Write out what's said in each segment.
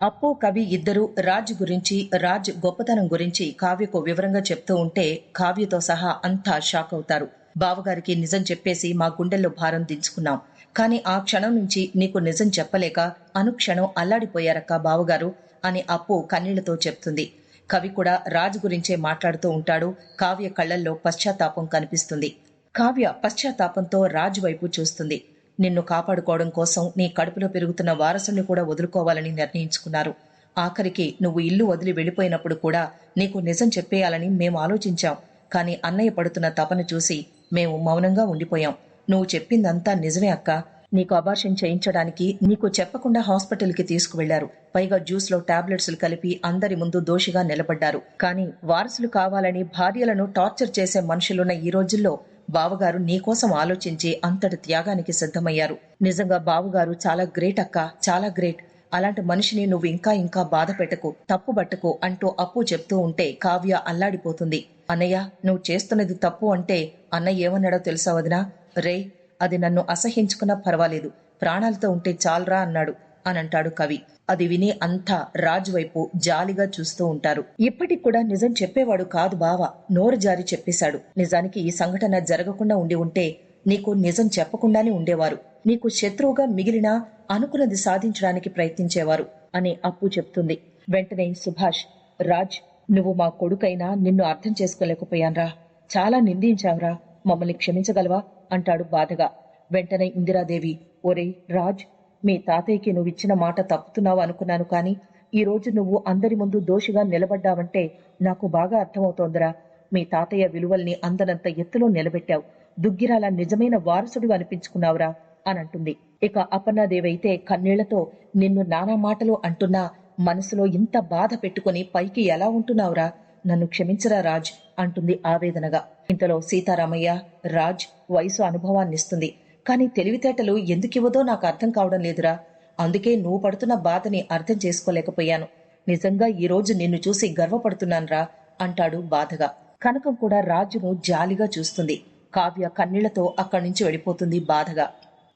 అప్పు కవి ఇద్దరు రాజ్ గురించి రాజ్ గొప్పతనం గురించి కావ్యకు వివరంగా చెప్తూ ఉంటే కావ్యతో సహా అంతా షాక్ అవుతారు. బావగారికి నిజం చెప్పేసి మా గుండెల్లో భారం దించుకున్నాం. కానీ ఆ క్షణం నుంచి నీకు నిజం చెప్పలేక అనుక్షణం అల్లాడిపోయారక్క బావగారు అని అప్పు కన్నీళ్ళతో చెప్తుంది. కవి కూడా రాజ్ గురించే మాట్లాడుతూ ఉంటాడు. కావ్య కళ్ళల్లో పశ్చాత్తాపం కనిపిస్తుంది. కావ్య పశ్చాత్తాపంతో రాజ్ వైపు చూస్తుంది. నిన్ను కాపాడుకోవడం కోసం నీ కడుపులో పెరుగుతున్న వారసుని కూడా వదులుకోవాలని నిర్ణయించుకున్నారు. ఆఖరికి నువ్వు ఇల్లు వదిలి వెళ్ళిపోయినప్పుడు కూడా నీకు నిజం చెప్పేయాలని మేము ఆలోచించాం. కానీ అన్నయ్య పడుతున్న తపన చూసి మేము మౌనంగా ఉండిపోయాం. నువ్వు చెప్పిందంతా నిజమే అక్క. నీకు అబార్షన్ చేయించడానికి నీకు చెప్పకుండా హాస్పిటల్కి తీసుకువెళ్ళారు పైగా జ్యూస్లో టాబ్లెట్స్లు కలిపి అందరి ముందు దోషిగా నిలబడ్డారు. కానీ వారసులు కావాలని భార్యలను టార్చర్ చేసే మనుషులున్న ఈ రోజుల్లో బావగారు నీకోసం ఆలోచించి అంతటి త్యాగానికి సిద్ధమయ్యారు. నిజంగా బావగారు చాలా గ్రేట్ అక్క చాలా గ్రేట్. అలాంటి మనిషిని నువ్వు ఇంకా ఇంకా బాధ పెట్టకు తప్పు పట్టకు అంటూ అప్పు చెప్తూ ఉంటే కావ్య అల్లాడిపోతుంది. అన్నయ్య నువ్వు చేస్తున్నది తప్పు అంటే అన్నయ్య ఏమన్నాడో తెలుసా వదినా? రే అది నన్ను అసహించుకున్నా పర్వాలేదు. ప్రాణాలతో ఉంటే చాలరా అన్నాడు. అని అంటాడు కవి. అది విని అంతా రాజు వైపు జాలిగా చూస్తూ ఉంటారు. ఇప్పటికి కూడా నిజం చెప్పేవాడు కాదు బావ నోరు జారి చెప్పేశాడు. నిజానికి ఈ సంఘటన జరగకుండా ఉండి ఉంటే నీకు నిజం చెప్పకుండానే ఉండేవారు. నీకు శత్రువుగా మిగిలినా అనుకున్నది సాధించడానికి ప్రయత్నించేవారు అని అప్పు చెప్తుంది. వెంటనే సుభాష్ రాజ్ నువ్వు మా కొడుకైనా నిన్ను అర్థం చేసుకోలేకపోయాన్రా. చాలా నిందించావురా. మమ్మల్ని క్షమించగలవా? అంటాడు బాధగా. వెంటనే ఇందిరాదేవి ఒరే రాజ్ మీ తాతయ్యకి నువ్విచ్చిన మాట తప్పుతున్నావు అనుకున్నాను కానీ ఈ రోజు నువ్వు అందరి ముందు దోషిగా నిలబడ్డావంటే నాకు బాగా అర్థమవుతోందిరా. మీ తాతయ్య విలువల్ని అందనంత ఎత్తులో నిలబెట్టావు. దుగ్గిరాల నిజమైన వారసుడు అనిపించుకున్నావురా అని అంటుంది ఇక అపర్ణాదేవైతే కన్నీళ్ళతో నిన్ను నానా మాటలు అంటున్నా మనసులో ఇంత బాధ పెట్టుకుని పైకి ఎలా ఉంటున్నావురా? నన్ను క్షమించరా రాజ్? అంటుంది ఆవేదనగా. ఇంతలో సీతారామయ్య రాజ్ వయసు అనుభవాన్నిస్తుంది. కానీ తెలివితేటలు ఎందుకివ్వదో నాకు అర్థం కావడం లేదురా. అందుకే నువ్వు పడుతున్న బాధని అర్థం చేసుకోలేకపోయాను. నిజంగా ఈ రోజు నిన్ను చూసి గర్వపడుతున్నాన్రా అంటాడు బాధగా. కనకం కూడా రాజును జాలిగా చూస్తుంది. కావ్య కన్నీళ్ళతో అక్కడి నుంచి వెళ్ళిపోతుంది బాధగా.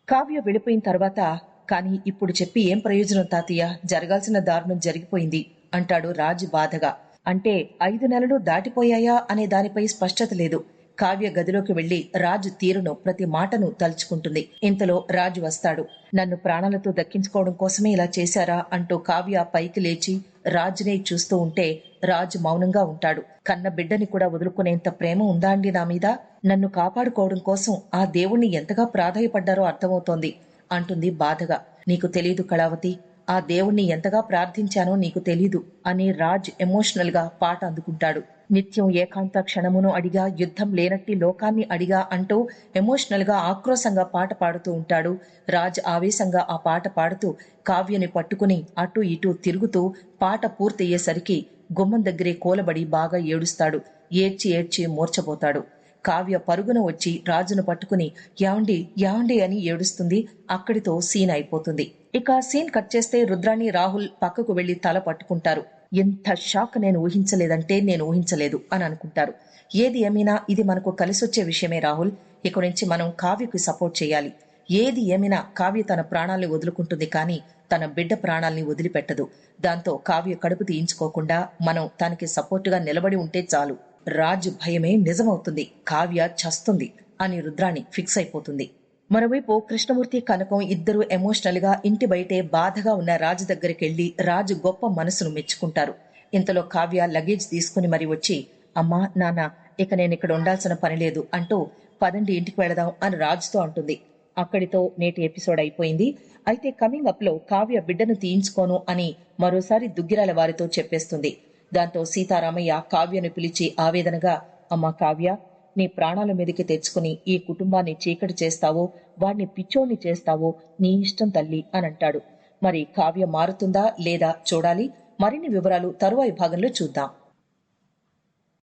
కావ్య వెళ్ళిపోయిన తర్వాత కానీ ఇప్పుడు చెప్పి ఏం ప్రయోజనం తాతయ్య? జరగాల్సిన దారుణం జరిగిపోయింది అంటాడు రాజు బాధగా. అంటే ఐదు నెలలు దాటిపోయాయా అనే దానిపై స్పష్టత లేదు. కావ్య గదిలోకి వెళ్ళి రాజు తీరును ప్రతి మాటను తలుచుకుంటుంది. ఇంతలో రాజు వస్తాడు. నన్ను ప్రాణాలతో దక్కించుకోవడం కోసమే ఇలా చేశారా అంటూ కావ్య పైకి లేచి రాజునే చూస్తూ ఉంటే రాజు మౌనంగా ఉంటాడు. కన్న బిడ్డని కూడా వదులుకునేంత ప్రేమ ఉందా అండి నా మీద? నన్ను కాపాడుకోవడం కోసం ఆ దేవుణ్ణి ఎంతగా ప్రాధాయపడ్డారో అర్థమవుతోంది అంటుంది బాధగా. నీకు తెలీదు కళావతి ఆ దేవుణ్ణి ఎంతగా ప్రార్థించానో నీకు తెలీదు అని రాజ్ ఎమోషనల్గా పాట అందుకుంటాడు. నిత్యం ఏకాంత క్షణమును అడిగా యుద్ధం లేనట్టి లోకాన్ని అడిగా అంటూ ఎమోషనల్గా ఆక్రోశంగా పాట పాడుతూ ఉంటాడు. రాజ్ ఆవేశంగా ఆ పాట పాడుతూ కావ్యని పట్టుకుని అటు ఇటు తిరుగుతూ పాట పూర్తయ్యేసరికి గుమ్మం దగ్గరే కూలబడి బాగా ఏడుస్తాడు. ఏడ్చి ఏడ్చి మూర్చబోతాడు కావ్య పరుగున వచ్చి రాజును పట్టుకుని యాండి యాండి అని ఏడుస్తుంది. అక్కడితో సీన్ అయిపోతుంది. ఇక సీన్ కట్ చేస్తే రుద్రాణి రాహుల్ పక్కకు వెళ్ళి తల పట్టుకుంటారు. ఎంత షాక్ నేను ఊహించలేదంటే నేను ఊహించలేదు అని అనుకుంటారు. ఏది ఏమైనా ఇది మనకు కలిసొచ్చే విషయమే రాహుల్. ఇక నుంచి మనం కావ్యకు సపోర్ట్ చేయాలి. ఏది ఏమైనా కావ్య తన ప్రాణాల్ని వదులుకుంటుంది కానీ తన బిడ్డ ప్రాణాల్ని వదిలిపెట్టదు. దాంతో కావ్య కడుపు తీయించుకోకుండా మనం తనకి సపోర్టుగా నిలబడి ఉంటే చాలు. రాజు భయమే నిజమవుతుంది. కావ్య చస్తుంది అని రుద్రాణి ఫిక్స్ అయిపోతుంది. మరోవైపు కృష్ణమూర్తి కనకం ఇద్దరు ఎమోషనల్గా ఇంటి బయటే బాధగా ఉన్న రాజు దగ్గరికి వెళ్ళి రాజు గొప్ప మనసును మెచ్చుకుంటారు. ఇంతలో కావ్య లగేజ్ తీసుకుని మరి వచ్చి అమ్మా నాన్న ఇక నేను ఇక్కడ ఉండాల్సిన పని లేదు అంటూ పదండి ఇంటికి వెళదాం అని రాజుతో అంటుంది. అక్కడితో నేటి ఎపిసోడ్ అయిపోయింది. అయితే కమింగ్ అప్లో కావ్య బిడ్డను తీయించుకోను అని మరోసారి దుగ్గిరాల వారితో చెప్పేస్తుంది. దాంతో సీతారామయ్య కావ్యను పిలిచి ఆవేదనగా అమ్మా కావ్య నీ ప్రాణాల మీదకి తెచ్చుకుని ఈ కుటుంబాన్ని చీకటి చేస్తావో వాణ్ణి పిచ్చోణ్ణి చేస్తావో నీ ఇష్టం తల్లి అని అంటాడు. మరి కావ్య మారుతుందా లేదా చూడాలి. మరిన్ని వివరాలు తరువాయి భాగంలో చూద్దాం.